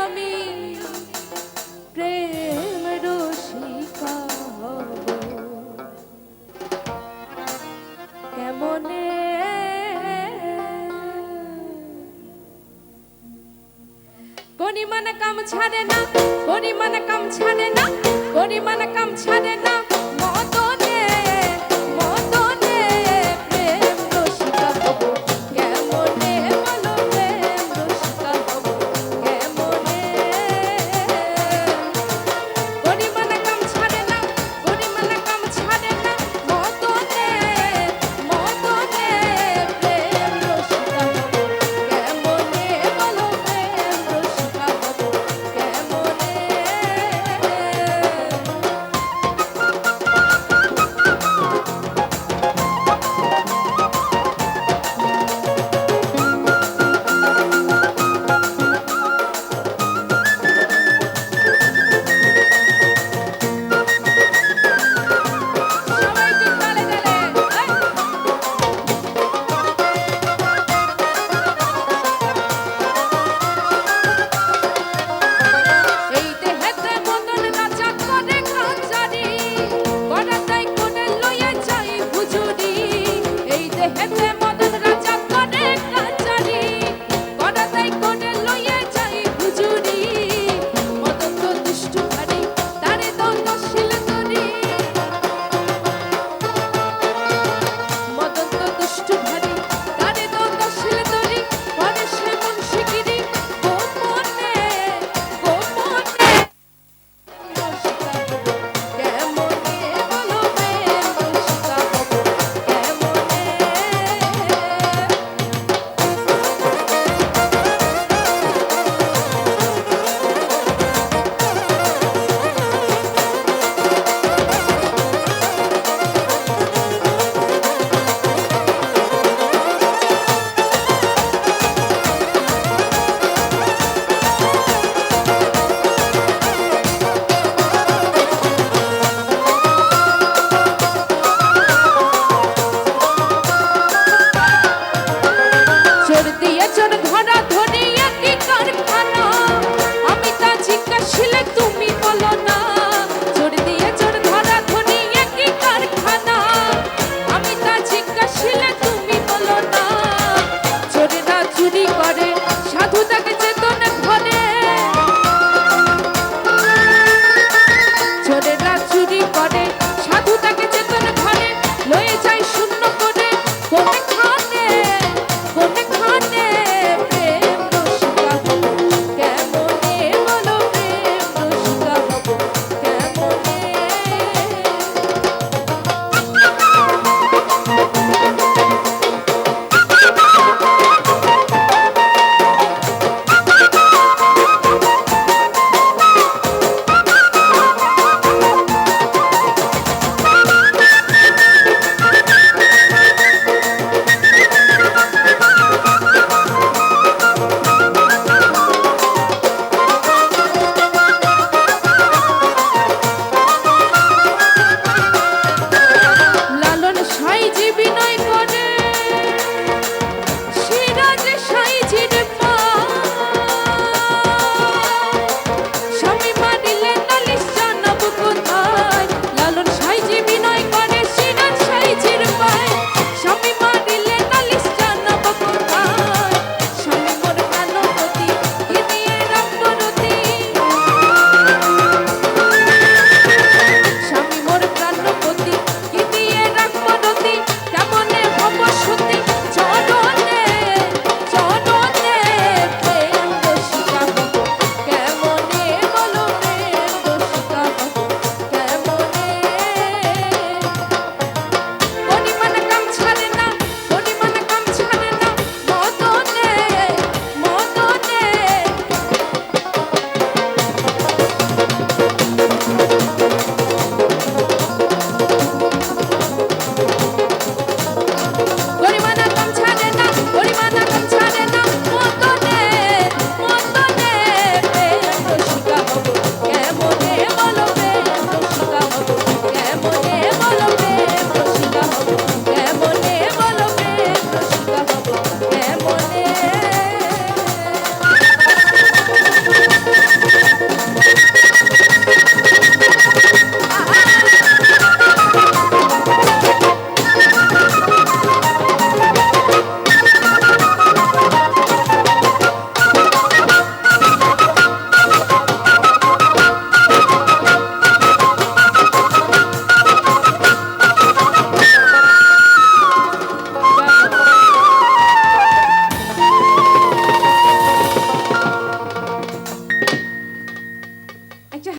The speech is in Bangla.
আমি প্রেম রসিকা কেমনে পরিমাণ কাম ছাড়ে না পরিমাণ কাম ছাড়ে না কাম ছাড়ে না।